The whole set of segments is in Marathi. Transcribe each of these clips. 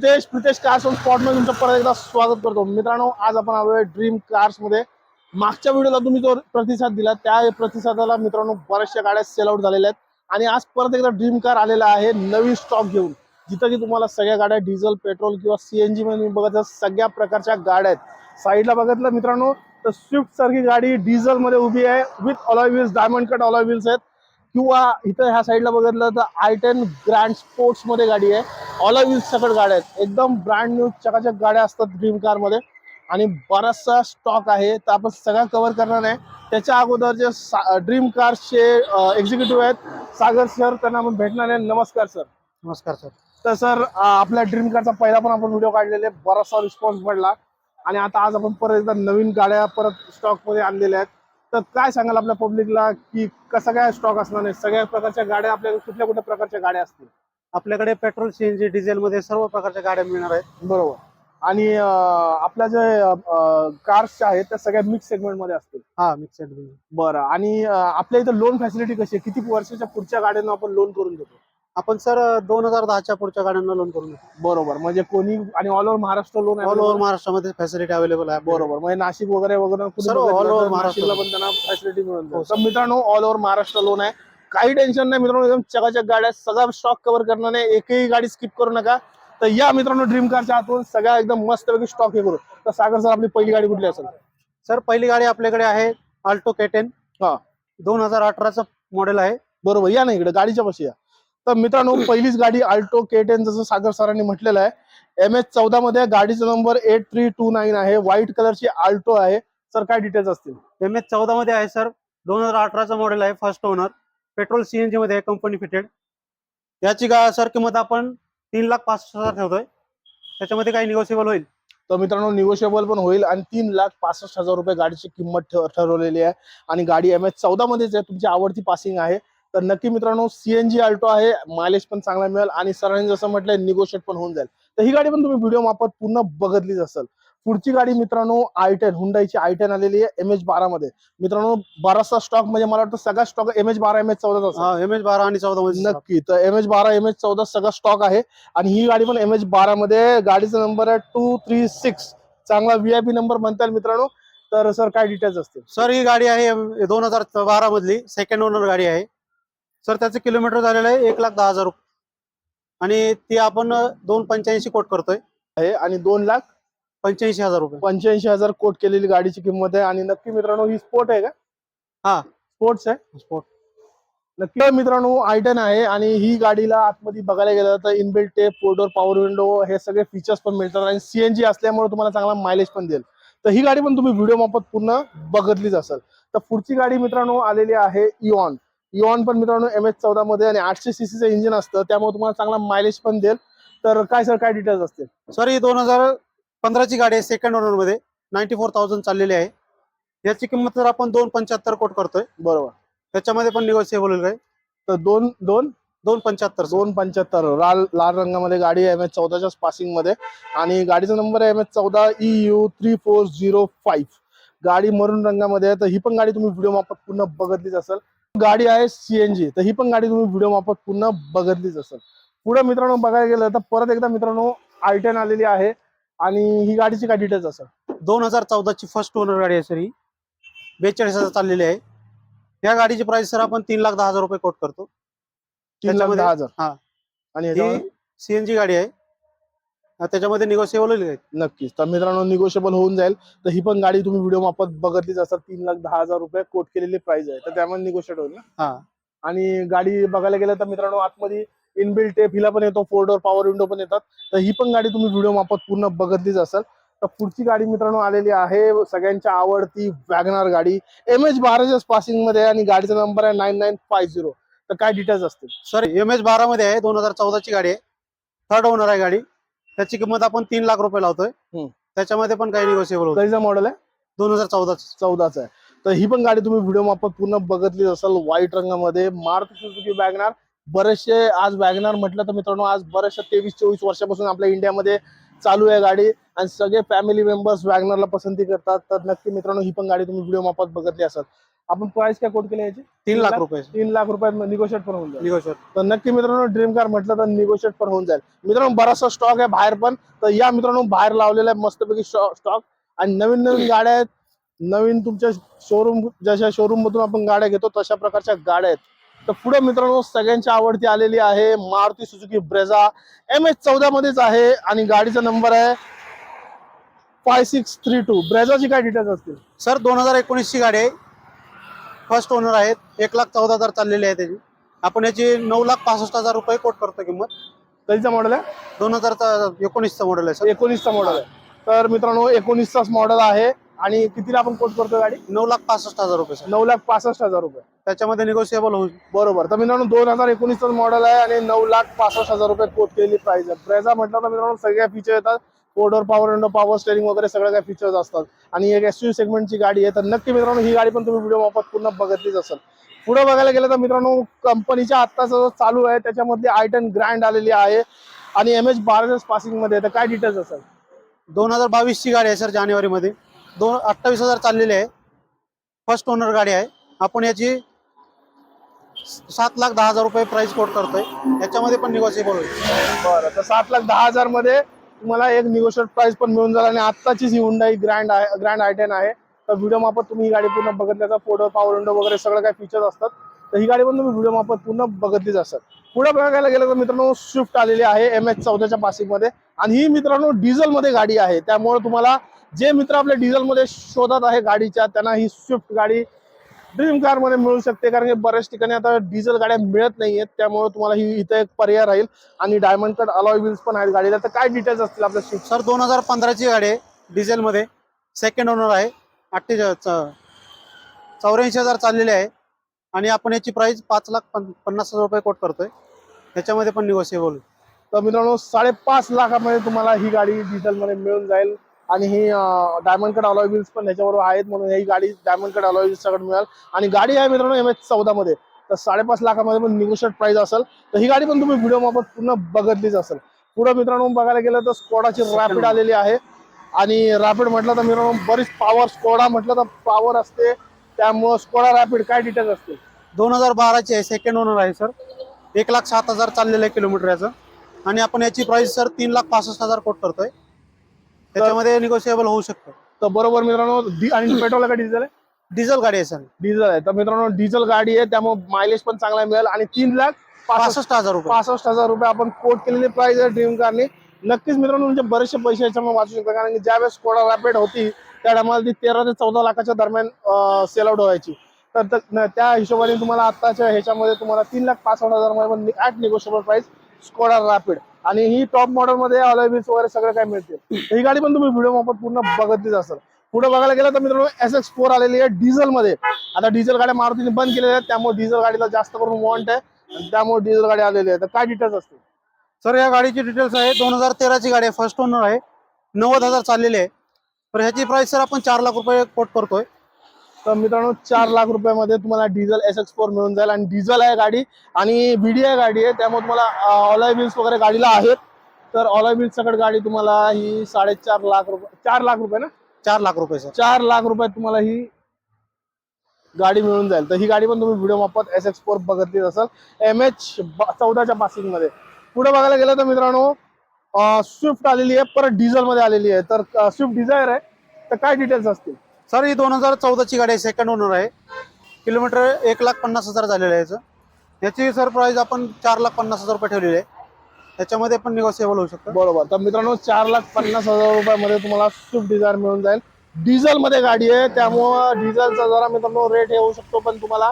प्रितेश प्रितेश कार्स ऑन स्पॉटमध्ये तुमचं परत एकदा स्वागत करतो. मित्रांनो आज आपण आलोय ड्रीम कार्समध्ये. मागच्या व्हिडिओला तुम्ही जो प्रतिसाद दिला त्या प्रतिसादाला मित्रांनो बऱ्याचशा गाड्या सेल आउट झालेल्या आहेत. आणि आज परत एकदा ड्रीम कार आलेला आहे नवीन स्टॉक घेऊन. जिथं की तुम्हाला सगळ्या गाड्या डिझेल पेट्रोल किंवा सीएनजी मध्ये तुम्ही बघत सगळ्या प्रकारच्या गाड्या आहेत. साईडला बघितलं मित्रांनो तर स्विफ्ट सारखी गाडी डिझेल मध्ये उभी आहे with alloy wheels diamond cut alloy wheels आहेत. किंवा इथं ह्या साईडला बघितलं तर आय टेन ग्रँड स्पोर्ट्समध्ये गाडी आहे. ऑल व्हील्स सकट गाड्या आहेत. एकदम ब्रँड न्यू चकाचक गाड्या असतात ड्रीम कारमध्ये. आणि बराचसा स्टॉक आहे. तर आपण सगळा कव्हर करणार आहे त्याच्या अगोदर जे ड्रीम कारचे एक्झिक्युटिव्ह आहेत सागर सर त्यांना आपण भेटणार आहे. नमस्कार सर नमस्कार सर तर सर आपल्या ड्रीम कारचा पहिला पण आपण व्हिडिओ काढलेले बराचसा रिस्पॉन्स पडला. आणि आता आज आपण परत एकदा नवीन गाड्या परत स्टॉकमध्ये आणलेल्या आहेत. तर काय सांगाल आपल्या पब्लिकला की कसा काय स्टॉक असणार आहे सगळ्या प्रकारच्या गाड्या आपल्या कुठल्या कुठल्या प्रकारच्या गाड्या असतील? आपल्याकडे पेट्रोल सीएनजी डिझेल मध्ये सर्व प्रकारच्या गाड्या मिळणार आहेत. बरोबर. आणि आपल्या जे कार्स आहेत त्या सगळ्या मिक्स सेगमेंटमध्ये असतील. हा मिक्सड बरं. आणि आपल्या इथं लोन फॅसिलिटी कशी आहे? किती वर्षाच्या पुढच्या गाड्यांना आपण लोन करून देतो? आपण सर दोन हजार दहाच्या पुढच्या गाड्यांना लोन करून बरोबर. म्हणजे कोणी आणि all over Maharashtra loan all over महाराष्ट्रामध्ये फॅसिलिटी अवेलेबल आहे. बरोबर. म्हणजे नाशिक वगैरे वगैरे कुणी सर्व बघितलं all over तर महाराष्ट्र. नाशिकला पण त्यांना फॅसिलिटी मिळून हो. तर मित्रांनो ऑल ओव्हर महाराष्ट्र लोन आहे. काही टेन्शन नाही मित्रांनो एकदम चकाचक गाड्या सगळा स्टॉक कव्हर करणार नाही. एकही गाडी स्किप करू नका. तर या मित्रांनो ड्रीम कारच्या आतून सगळ्या एकदम मस्तपैकी स्टॉक हे करू. तर सागर सर आपली पहिली गाडी कुठली असेल? सर पहिली गाडी आपल्याकडे आहे आल्टो केटेन हा. दोन हजार अठराचं मॉडेल आहे. बरोबर. या ना इकडे. गाडीच्या पाशी या. तर मित्रांनो पहिलीच गाडी अल्टो के टेन जसं सागर सरांनी म्हटलेलं आहे एम एच चौदा मध्ये गाडीचा number eight three two nine आहे व्हाईट कलरची अल्टो आहे. सर काय डिटेल्स असतील? एम एच चौदा मध्ये आहे सर. दोन हजार अठराचं मॉडेल आहे फर्स्ट ओनर पेट्रोल सीएनजी मध्ये आहे कंपनी फिटेड याची गा सर किंमत आपण तीन लाख पाच हजार ठेवतोय. त्याच्यामध्ये काही निगोशिएबल होईल? तर मित्रांनो निगोशिएबल पण होईल आणि तीन लाख पासष्ट हजार रुपये गाडीची किंमत ठर- ठरवलेली आहे. आणि गाडी एम एच चौदा मध्येच आहे तुमची आवडती पासिंग आहे. तर नक्की मित्रांनो सीएनजी अल्टो आहे मायलेज पण चांगला मिळेल आणि सरांनी जसं म्हटलंय निगोशिएट पण होऊन जाईल. तर ही गाडी पण तुम्ही व्हिडिओ मापत पूर्ण बघितलीच असेल. पुढची गाडी मित्रांनो आय टेन हुंडाईची आय टेन आलेली आहे एम एच बारा मध्ये. मित्रांनो बराचसा स्टॉक म्हणजे मला वाटतं सगळा स्टॉक एम एच बारा एम एच चौदा एम एच बारा आणि चौदा मध्ये नक्की. तर एम एच बारा एम एच चौदा सगळा स्टॉक आहे आणि ही गाडी पण एम एच बारा मध्ये. गाडीचा नंबर आहे टू थ्री सिक्स चांगला व्हीआयपी नंबर म्हणता येईल मित्रांनो. तर सर काय डिटेल्स असतील? सर ही गाडी आहे दोन हजार बारा मधली. सेकंड ओनर गाडी आहे. सर त्याचं किलोमीटर झालेलं आहे एक लाख दहा हजार रुपये. आणि ती आपण दोन पंच्याऐंशी कोट करतोय. आहे आणि दोन लाख पंच्याऐंशी हजार रुपये. पंच्याऐंशी हजार कोट केलेली गाडीची किंमत आहे. आणि नक्की मित्रांनो ही स्पोर्ट आहे का? हा. स्पोर्ट्स आहे? स्पोर्ट. नक्की मित्रांनो आयटन आहे. आणि ही गाडीला आतमध्ये बघायला गेलं तर inbuilt tape folder power window हे सगळे फीचर्स पण मिळतात. आणि सीएनजी असल्यामुळे तुम्हाला चांगला मायलेज पण देईल. तर ही गाडी पण तुम्ही व्हिडिओ मापत पूर्ण बघितलीच असेल. तर पुढची गाडी मित्रांनो आलेली आहे इऑन इऑन पण मित्रांनो एम एच चौदा मध्ये आणि आठशे सीसीचं इंजिन असतं. त्यामुळे तुम्हाला चांगला मायलेज पण देईल. तर काय सर काय डिटेल्स असतील? सर ही दोन हजार पंधराची गाडी आहे सेकंड ओनरमध्ये. नाईन्टी फोर थाउजंड चाललेली आहे. याची किंमत तर आपण दोन पंच्याहत्तर कोट करतोय बरोबर. त्याच्यामध्ये पण निगोशिएबल काय? तर दोन दोन? दोन पंच्याहत्तर दोन पंच्याहत्तर. लाल लाल रंगामध्ये गाडी आहे एम एच चौदाच्याच पासिंगमध्ये. आणि गाडीचा नंबर आहे एम एच चौदा E U three four zero five गाडी मरून रंगामध्ये आहे तर ही पण गाडी तुम्ही व्हिडिओ मापत पूर्ण बघितलीच असेल. गाडी आहे सीएनजी तर ही पण गाडी तुम्ही व्हिडिओ मापत पूर्ण बघितलीच असेल. पुढे मित्रांनो बघायला गेलं तर परत एकदा मित्रांनो आय टेन आलेली आहे आणि ही गाडीची काय डिटेल्स असेल? दोन हजार चौदाची फर्स्ट ओनर गाडी आहे सर ही. बेचाळीस हजार चाललेली आहे. या गाडीची प्राइस सर आपण तीन लाख दहा हजार रुपये कोट करतो. तीन लाख दहा हजार. हा. आणि सीएनजी गाडी आहे. त्याच्यामध्ये निगोशिएबल होईल नक्कीच. तर मित्रांनो निगोशिएबल होऊन जाईल. तर ही पण गाडी तुम्ही व्हिडिओ मापत बघितलीच असाल तीन लाख दहा हजार रुपये कोट केलेली प्राइस आहे. तर त्यामध्ये निगोशिएट होईल ना? हा. आणि गाडी बघायला गेलं तर मित्रांनो आतमध्ये इनबिल्ट टेप हिला पण येतो फोर डोर पॉवर विंडो पण येतात. तर ही पण गाडी तुम्ही व्हिडिओ मापत पूर्ण बघितलीच असाल. तर पुढची गाडी मित्रांनो आलेली आहे सगळ्यांच्या आवडती वॅगनार गाडी एम एच बाराच्याच पासिंगमध्ये आहे आणि गाडीचा नंबर आहे नाईन नाईन फाय झिरो तर काय डिटेल्स असतील? सर एम एच बारा मध्ये आहे दोन हजार चौदाची गाडी आहे. थर्ड ओनर आहे गाडी. त्याची किंमत आपण तीन लाख रुपये लावतोय. त्याच्यामध्ये पण काही निगोशिएबल होतं कधीचा मॉडेल आहे? दोन हजार चौदाच. चौदाच आहे. तर ही पण गाडी तुम्ही व्हिडिओ मापत पूर्ण बघितलीच असाल व्हाईट रंगामध्ये. मारुती सुझुकी वॅगनार बरेचसे आज वॅगनार म्हटलं तर मित्रांनो आज बऱ्याचशा तेवीस चोवीस वर्षापासून आपल्या इंडियामध्ये चालू आहे गाडी. आणि सगळे फॅमिली मेंबर्स वॅगनरला पसंती करतात. तर नक्की मित्रांनो ही पण गाडी तुम्ही व्हिडिओ मापात बघितली असाल. आपण प्राइस काय कोट केली याची? तीन लाख रुपये. तीन लाख रुपयात निगोशिएट पण होऊन जाईल. निगोशिएट तर नक्की मित्रांनो ड्रीम कार म्हटलं तर निगोशिएट पण होऊन जाईल. मित्रांनो बराचसा स्टॉक आहे बाहेर पण. तर या मित्रांनो बाहेर लावलेला आहे मस्तपैकी स्टॉक आणि नवीन नवीन गाड्या आहेत. नवीन तुमच्या शोरूम जशा शोरूम मधून आपण गाड्या घेतो तशा प्रकारच्या गाड्या आहेत. तर पुढे मित्रांनो सगळ्यांची आवडती आलेली आहे Maruti Suzuki Brezza. M H चौदा मध्येच आहे आणि गाडीचा नंबर आहे फाय सिक्स थ्री टू ब्रेझाची काय डिटेल्स असतील? सर दोन हजार एकोणीसची गाडी आहे. फर्स्ट ओनर आहेत एक लाख चौदा हजार चाललेली आहे त्याची. आपण याची नऊ लाख पासष्ट हजार रुपये कोट करतो किंमत. कधीचा मॉडेल आहे? दोन हजार एकोणीसचं मॉडेल आहे सर. एकोणीसचा मॉडेल आहे. तर मित्रांनो एकोणीसचाच मॉडेल आहे आणि कितीला आपण कोट करतो गाडी? नऊ लाख पासष्ट हजार रुपये सर. नऊ लाख पासष्ट हजार रुपये. त्याच्यामध्ये निगोशिएबल होईल. बरोबर. तर मित्रांनो दोन हजार एकोणीसचा मॉडेल आहे आणि नऊ लाख पासष्ट हजार रुपये कोट केलेली प्राइस आहे. ब्रेझा म्हटलं तर मित्रांनो सगळ्या फीचर येतात. Folder power window power steering वगैरे सगळ्या काही फीचर्स असतात. आणि एक एस यू सेगमेंटची गाडी आहे तर नक्की मित्रांनो ही गाडी पण तुम्ही व्हिडिओ मार्फत पूर्ण बघितलीच असेल. पुढे बघायला गेलं तर मित्रांनो कंपनीच्या आत्ताचा जो चालू आहे त्याच्यामध्ये आय टेन ग्रँड आलेली आहे. आणि एम एच पासिंगमध्ये आहे. तर काय डिटेल्स असेल? दोन हजार बावीसची गाडी आहे सर जानेवारीमध्ये. दोन अठ्ठावीस हजार चाललेली आहे. फर्स्ट ओनर गाडी आहे. आपण याची सात लाख दहा हजार रुपये प्राइस कोट करतोय. याच्यामध्ये पण निगोशिएबल होईल. बरं तर सात लाख दहा हजारमध्ये तुम्हाला एक निगोशिएट प्राइस पण मिळून जाईल आणि आत्ताचीच ही हुंडाई ग्रँड आहे ग्रँड आय टेन आहे तर व्हिडिओ मार्फत तुम्ही ही गाडी पूर्ण बघितल्याचा फोटो पॉवर विंडो वगैरे सगळं काही फीचर्स असतात तर ही गाडी पण तुम्ही व्हिडिओ मार्फत पूर्ण बघितलीच असतात पुढे बघायला गेलं तर मित्रांनो स्विफ्ट आलेली आहे एम एच चौदाच्या पासिंगमध्ये आणि ही मित्रांनो डिझेलमध्ये गाडी आहे. त्यामुळे तुम्हाला जे मित्र आपल्या डिझेलमध्ये शोधत आहे गाडीच्या त्यांना ही स्विफ्ट गाडी ड्रीम कारमध्ये मिळू शकते कारण की बऱ्याच ठिकाणी आता डिझेल गाड्या मिळत नाहीयेत त्यामुळे तुम्हाला ही इथे एक पर्याय राहील. आणि डायमंड कट अलॉय व्हील्स पण आहेत गाडीला. तर काय डिटेल्स असतील आपल्या सर दोन हजार पंधराची गाडी आहे डिझेलमध्ये सेकंड ओनर आहे. अठ्ठेचाळीस चौऱ्याऐंशी हजार चाललेली आहे. आणि आपण याची प्राइस पाच लाख पन- पन्नास हजार रुपये कोट करतोय. याच्यामध्ये पण निगोशिएबल तर मित्रांनो साडेपाच लाखामध्ये तुम्हाला ही गाडी डिझेल मध्ये मिळून जाईल. आणि ही डायमंड कट अलॉय व्हील्स पण त्याच्याबरोबर आहेत म्हणून ही गाडी डायमंड कट अलॉय सगळं मिळेल. आणि गाडी आहे मित्रांनो एम एच चौदा मध्ये. तर साडेपाच लाखामध्ये पण निगोशिएट प्राइस असेल. तर ही गाडी पण तुम्ही व्हिडिओ मार्फत पूर्ण बघितलीच असेल. पुढे मित्रांनो बघायला गेलं तर स्कोडाची रॅपिड आलेली आहे. आणि रॅपिड म्हटलं तर मित्रांनो बरीच पॉवर स्कोडा म्हटलं तर पॉवर असते. त्यामुळं स्कोडा रॅपिड काय डिटेल्स असतील दोन हजार बाराची आहे. सेकंड ओनर आहे सर एक लाख सात हजार चाललेलं आहे किलोमीटर याचं. आणि आपण याची प्राइस सर तीन लाख पासष्ट हजार कोट करतोय. त्याच्यामध्ये निगोशिएबल होऊ शकतं. तर बरोबर मित्रांनो डी- आणि पेट्रोल का डिझेल आहे? डिझेल गाडी आहे सर डिझेल आहे. तर मित्रांनो डिझेल गाडी आहे त्यामुळे मायलेज पण चांगला मिळेल आणि तीन लाख पासष्ट पासष्ट हजार रुपये. पासष्ट हजार रुपये आपण कोट केलेली प्राइस आहे ड्रीम कारने नक्कीच मित्रांनो म्हणजे बरेचसे पैसे याच्यामुळे वाचू शकतात कारण की ज्यावेळेस कोडा रॅपिड होती त्या टायमाला ती तेरा ते चौदा लाखाच्या दरम्यान सेल आउट व्हायची. तर त- न- त्या हिशोबाने तुम्हाला आताच्या ह्याच्यामध्ये तुम्हाला तीन लाख पासष्ट हजारमध्ये पण at negotiable price Skoda Rapid आणि ही टॉप मॉडेल मध्ये अलॉयबिल्स वगैरे सगळं काय मिळते. ही गाडी पण तुम्ही व्हिडिओ मार्फत पूर्ण बघतलीच असाल. पुढे बघायला गेलं तर मित्रांनो एस एक्स फोर आलेली आहे डिझेल मध्ये. आता डिझेल गाड्या मारुतीने बंद केलेल्या आहेत त्यामुळे डिझेल गाडीला जास्त करून वॉन्ट आहे. आणि त्यामुळे डिझेल गाडी आलेली आहे. तर काय डिटेल्स असतील? सर या गाडीची डिटेल्स आहे दोन हजार तेराची गाडी आहे. फर्स्ट ओनर आहे. नव्वद हजार चाललेली आहे. तर ह्याची प्राइस सर आपण चार लाख रुपये कोट करतोय. तर मित्रांनो चार लाख रुपयामध्ये तुम्हाला डिझेल एस एक्स फोर मिळून जाईल. आणि डिझेल आहे गाडी आणि व्हीडीआय गाडी आहे. त्यामुळे तुम्हाला ऑलॉय बिल्स वगैरे गाडीला आहेत. तर ऑलॉय बिल्स सकट गाडी तुम्हाला ही साडेचार लाख रुपये चार लाख रुपये ना? चार लाख रुपये सर. चार लाख रुपयात तुम्हाला ही गाडी मिळून जाईल. तर ही गाडी पण तुम्ही व्हिडिओ मार्फत एस एक्स फोर बघतलीच असाल. एम एच चौदाच्या पासिंगमध्ये पुढे बघायला गेलं तर मित्रांनो स्विफ्ट आलेली आहे. परत डिझेल मध्ये आलेली आहे. तर स्विफ्ट डिझायर आहे. तर काय डिटेल्स असतील? सर ही दोन हजार चौदाची गाडी आहे सेकंड ओनर आहे. किलोमीटर एक लाख पन्नास हजार झालेलं आहे याचं. याची सर प्राईज आपण चार लाख पन्नास हजार रुपये ठेवलेली आहे. त्याच्यामध्ये पण निगोसिएबल होऊ शकतं. बरोबर. तर मित्रांनो चार लाख पन्नास हजार रुपयामध्ये तुम्हाला स्विफ्ट डिझायर मिळून जाईल. डिझेल मध्ये गाडी आहे त्यामुळं डिझेलचा जरा मित्रांनो रेट येऊ शकतो पण तुम्हाला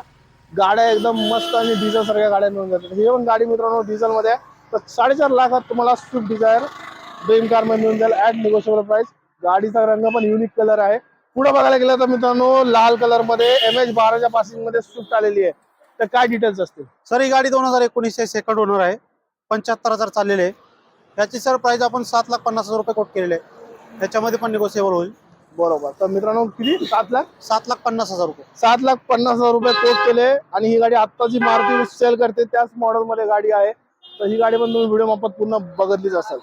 गाड्या एकदम मस्त आणि डिझेल सारख्या गाड्या मिळून जातात ही पण गाडी मित्रांनो डिझेल मध्ये आहे. तर साडेचार लाखात तुम्हाला स्विफ्ट डिझायर ड्रीम कारमध्ये मिळून जाईल ऍट निगोशिएबल प्राइस गाडीचा रंग पण युनिक कलर आहे. पुढे बघायला गेलं तर मित्रांनो लाल कलरमध्ये एम एच बाराच्या पासिंगमध्ये स्विफ्ट आलेली आहे. तर काय डिटेल्स असतील? सर ही गाडी दोन हजार एकोणीसचे सेकंड ओनर आहे. पंच्याहत्तर हजार चाललेले आहे. याची सर प्राइस आपण सात लाख पन्नास हजार रुपये कोट केलेले आहे. त्याच्यामध्ये पण निगोशिएबल होईल. बरोबर. तर मित्रांनो किती? सात लाख? सात लाख पन्नास हजार रुपये. सात लाख पन्नास हजार रुपये कोट केले आणि ही गाडी आता जी मारुती सेल करते त्याच मॉडेल मध्ये गाडी आहे. तर ही गाडी पण तुम्ही व्हिडिओ मार्फत पूर्ण बघितलीच असाल.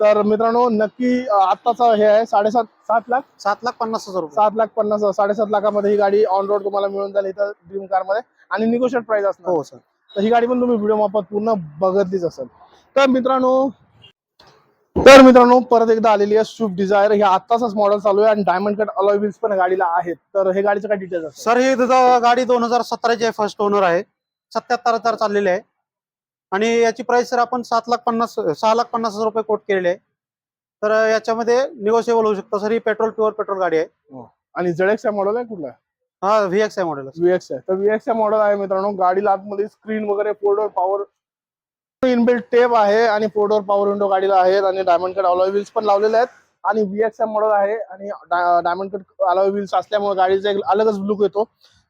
तर मित्रांनो नक्की आत्ताचा हे आहे साडेसात सात लाख? सात लाख पन्नास हजार रुपये. सात लाख पन्नास साडेसात लाखामध्ये ही गाडी ऑन रोड तुम्हाला मिळून जाईल इथं ड्रीम कारमध्ये. आणि निगोशिएट प्राइस असणार. हो सर तर ही गाडी पण तुम्ही व्हिडिओ मापात पूर्ण बघतलीच असेल. तर मित्रांनो तर मित्रांनो परत एकदा आलेली आहे स्विफ्ट डिझायर हे आत्ताचाच मॉडेल चालू आहे आणि डायमंड कट अलॉय व्हील्स पण गाडीला आहेत. तर हे गाडीचं काय डिटेल्स सर ही तुझं गाडी दोन हजार सतराची आहे फर्स्ट ओनर आहे. सत्याहत्तर हजार चाललेली आहे. आणि याची प्राइस सर आपण सात लाख पन्नास सहा लाख पन्नास हजार रुपये कोट केलेली आहे. तर याच्यामध्ये निगोशिएबल होऊ शकतं. सर ही पेट्रोल प्युअर पेट्रोल गाडी आहे. आणि झेडएक्स मॉडेल आहे कुठला? हा व्ही एक्स आहे. मॉडेल व्हीएक्स आहे तर व्हीएक्स मॉडेल आहे मित्रांनो. गाडीला आतमध्ये स्क्रीन वगैरे फोल्डर पॉवर इनबिल्ट टेप आहे आणि फोल्डर पॉवर विंडो गाडीला आहेत आणि डायमंड कट अलॉय व्हील्स पण लावलेले आहेत. आणि व्हीएक्स मॉडेल आहे आणि डायमंड कट अलॉय व्हील्स असल्यामुळे गाडीचा एक अलगच लुक येतो.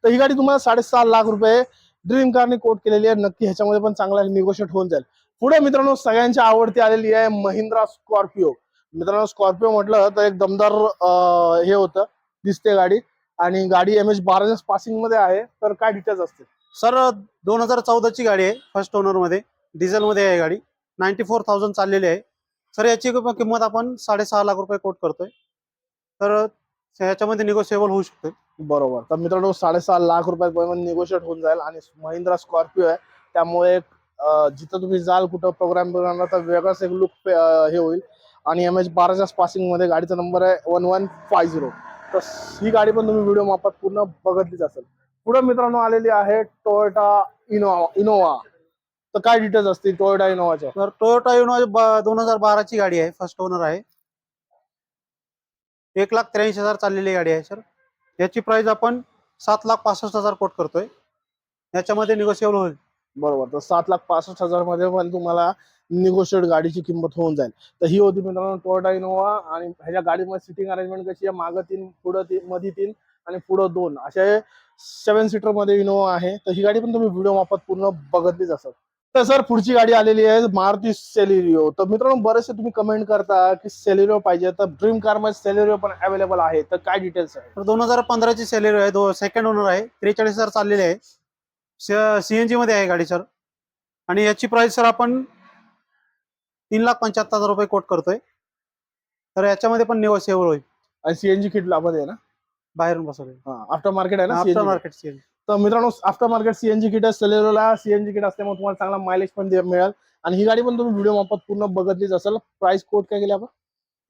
तर ही गाडी तुम्हाला साडेसहा लाख रुपये ड्रीम कारने कोट केलेली आहे. नक्की ह्याच्यामध्ये पण चांगला निगोशिएट होऊन जाईल. पुढे मित्रांनो सगळ्यांची आवडती आलेली आहे महिंद्रा स्कॉर्पिओ मित्रांनो स्कॉर्पिओ म्हटलं तर एक दमदार हे होतं. दिसते गाडी. आणि गाडी एम एच बाराच्या पासिंगमध्ये आहे. तर काय डिटेल्स असतील? सर दोन हजार चौदाची गाडी आहे फर्स्ट ओनरमध्ये. डिझेल मध्ये आहे गाडी. नाईन्टी फोर थाउजंड चाललेली आहे. सर याची किंमत आपण साडेसहा लाख रुपये कोट करतोय. तर ह्याच्यामध्ये निगोशिएबल होऊ शकते बरोबर. तर मित्रांनो साडेसहा लाख रुपयापर्यंत निगोशिएट होऊन जाईल आणि महिंद्रा स्कॉर्पिओ आहे. त्यामुळे जिथं तुम्ही जाल कुठं प्रोग्राम बिग्रामला तर वेगळाच एक लुक हे होईल. आणि एम एच बाराच्या पासिंगमध्ये गाडीचा नंबर आहे वन वन फाय झिरो तर ही गाडी पण तुम्ही व्हिडिओ मापात पूर्ण बघितलीच असेल. पुढे मित्रांनो आलेली आहे टोयोटा इनोवा इनोवा तर काय डिटेल्स असतील टोयोटा इनोवाच्या तर टोयोटा इनोवा दोन हजार बाराची गाडी आहे. फर्स्ट ओनर आहे. एक लाख त्र्याऐंशी हजार चाललेली गाडी आहे सर याची प्राइस आपण सात लाख पासष्ट हजार कोट करतोय. याच्यामध्ये निगोशिएबल होईल. बरोबर. तर सात लाख पासष्ट हजारमध्ये पण तुम्हाला निगोशिएट गाडीची किंमत होऊन जाईल. तर ही होती मित्रांनो टोयोटा इनोवा आणि ह्याच्या गाडीमध्ये सिटिंग अरेंजमेंट कशी आहे? मागं तीन पुढं तीन मध्ये तीन आणि पुढं दोन. असे सेवन सीटरमध्ये इनोवा आहे. तर ही गाडी पण तुम्ही व्हिडिओ मापात पूर्ण बघतलीच असत तर सर पुढची गाडी आलेली आहे मारुती सेलेरिओ तर मित्रांनो बरेचसे तुम्ही कमेंट करता की सेलेरिओ पाहिजे. तर ड्रीम कारमध्ये सेलेरिओ पण अवेलेबल आहे. तर काय डिटेल्स आहे? तर दोन हजार पंधराची सॅलरी आहे. दो सेकंड ओनर आहे. त्रेचाळीस हजार चाललेली आहे. सीएनजी मध्ये आहे गाडी सर. आणि याची प्राइस सर आपण तीन लाख पंच्याहत्तर हजार रुपये कोट करतोय. तर याच्यामध्ये पण निगोशिएबल होईल. आणि सीएनजी किटमध्ये आहे ना? बाहेरून बसवले आफ्टर मार्केट आहे ना आफ्टर? मार्केट सीएनजी तर मित्रांनो आफ्टर मार्केट सीएनजी किट सेलेरोला सीएनजी किट असल्यामुळे तुम्हाला चांगला मायलेज पण मिळेल. आणि ही गाडी पण तुम्ही व्हिडिओ मापात पूर्ण बघतलीच असेल. प्राइस कोड काय केली आपण?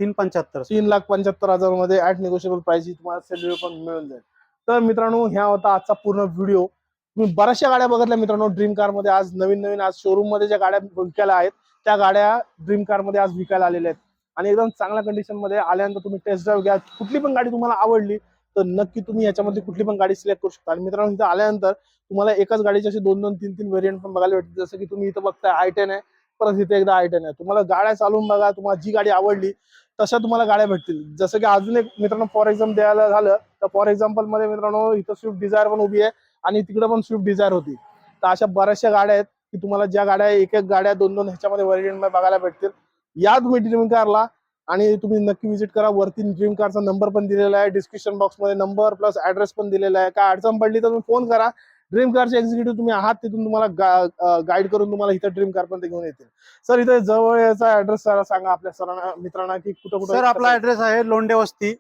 तीन पंच्याहत्तर. तीन लाख पंच्याहत्तर हजारमध्ये ऍट निगोशिएबल प्राइस ही तुम्हाला सेलेरो पण मिळून जाईल. तर मित्रांनो ह्या होता आजचा पूर्ण व्हिडिओ तुम्ही बऱ्याचशा गाड्या बघितल्या मित्रांनो ड्रीम कारमध्ये आज नवीन नवीन आज शोरूममध्ये ज्या गाड्या विकायला आहेत त्या गाड्या ड्रीम कारमध्ये आज विकायला आलेल्या आहेत. आणि एकदम चांगल्या कंडिशनमध्ये आल्यानंतर तुम्ही टेस्ट ड्राईव्ह घ्या. कुठली पण गाडी तुम्हाला आवडली तर नक्की तुम्ही याच्यामध्ये कुठली पण गाडी सिलेक्ट करू शकता. आणि मित्रांनो इथं आल्यानंतर तुम्हाला एकाच गाडीचे असे दोन दोन तीन तीन व्हेरियंट पण बघायला भेटतील. जसं की तुम्ही इथं बघताय आय टेन आहे परत इथे एकदा आय टेन आहे. तुम्हाला गाड्या चालवून बघा तुम्हाला जी गाडी आवडली तशा तुम्हाला गाड्या भेटतील. जसं की अजून एक मित्रांनो फॉर एक्झाम्पल द्यायला झालं तर फॉर एक्झाम्पलमध्ये मित्रांनो इथं स्विफ्ट डिझायर पण उभी आहे आणि तिकडे पण स्विफ्ट डिझायर होती. तर अशा बऱ्याचशा गाड्या आहेत की तुम्हाला ज्या गाड्या एक एक गाड्या दोन दोन ह्याच्यामध्ये व्हेरियंटमध्ये बघायला भेटतील. या तुम्ही ड्रीम कारला आणि तुम्ही नक्की विजिट करा. वरती ड्रीम कारचा नंबर पण दिलेला आहे. डिस्क्रिप्शन बॉक्समध्ये नंबर प्लस ऍड्रेस पण दिलेला आहे. काय अडचण पडली तर तुम्ही फोन करा. ड्रीम कारचे एक्झिक्युटिव्ह तुम्ही आहात तिथून तुम्हाला गाईड करून तुम्हाला इथं ड्रीम कार पण ते घेऊन येतील. सर इथे जवळ याचा ऍड्रेस सांगा आपल्या सरांना मित्रांना की कुठं कुठं सर आपला ऍड्रेस आहे लोंढे वस्ती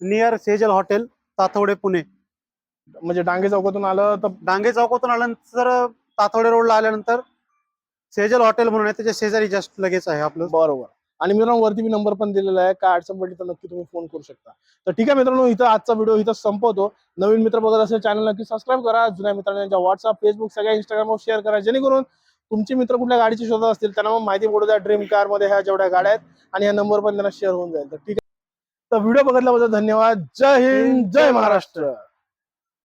नियर सेजल हॉटेल ताथवडे पुणे. म्हणजे डांगे चौकातून आलं तर डांगे चौकातून आल्यानंतर ताथवडे रोडला आल्यानंतर सेजल हॉटेल म्हणून आहे त्याच्या शेजारी जस्ट लगेच आहे आपलं. बरोबर. आणि मित्रांनो वरती मी नंबर पण दिलेला आहे. काय अडचण पडली तर नक्की तुम्ही फोन करू शकता. तर ठीक आहे मित्रांनो इथं आजचा व्हिडिओ इथं संपवतो. नवीन मित्र बघत असेल चॅनल नक्की सबस्क्राईब करा. जुन्या मित्रांना व्हॉट्सअप फेसबुक सगळ्या इंस्टाग्रामवर शेअर करा जेणेकरून तुमचे मित्र कुठल्या गाडीची शोधत असतील त्यांना मग माहिती पडू द्या ड्रीम कारमध्ये ह्या जेवढ्या गाड्या आहेत आणि ह्या नंबर पण त्यांना शेअर होऊन जाईल. तर ठीक आहे. तर व्हिडिओ बघितल्याबद्दल धन्यवाद. जय हिंद जय महाराष्ट्र.